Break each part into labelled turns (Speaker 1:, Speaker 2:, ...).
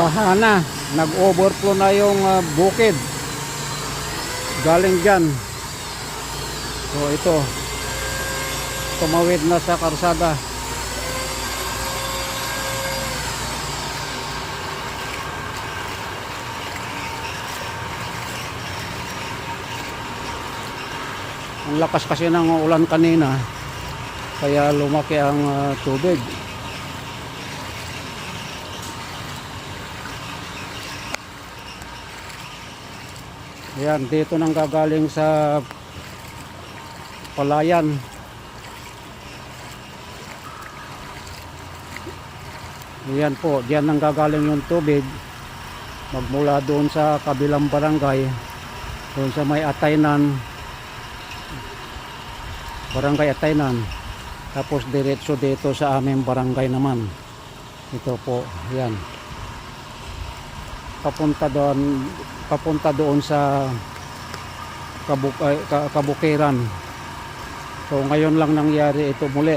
Speaker 1: bahana nag-overflow na yung ah, bukid. Galing dyan. So ito. Tumawid na sa karsada. Ang lakas kasi ng ulan kanina kaya lumaki ang ah, tubig Ayan, dito nang gagaling sa palayan. Ayan po, diyan nang gagaling yung tubig. Magmula doon sa kabilang barangay, doon sa may Ataynan, barangay Ataynan. Tapos diretso dito sa aming barangay naman. Ito po, ayan. Papunta doon, papunta doon sa kabuk ay, ka- kabukiran. So ngayon lang nangyari ito muli.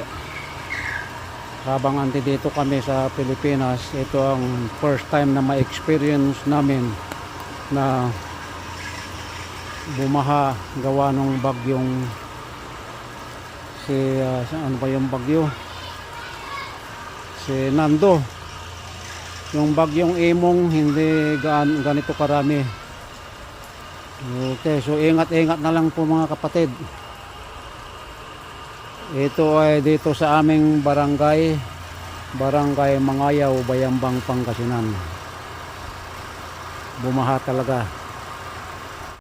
Speaker 1: Habang andi dito kami sa Pilipinas, ito ang first time na ma-experience namin na bumaha gawa ng bagyong si sa- ano ba yung bagyo? Si Nando. Yung bagyong Imong hindi gaan, ganito karami. Okay, so ingat-ingat na lang po mga kapatid. Ito ay dito sa aming barangay, Barangay Mangayaw, Bayambang, Pangasinan. Bumaha talaga.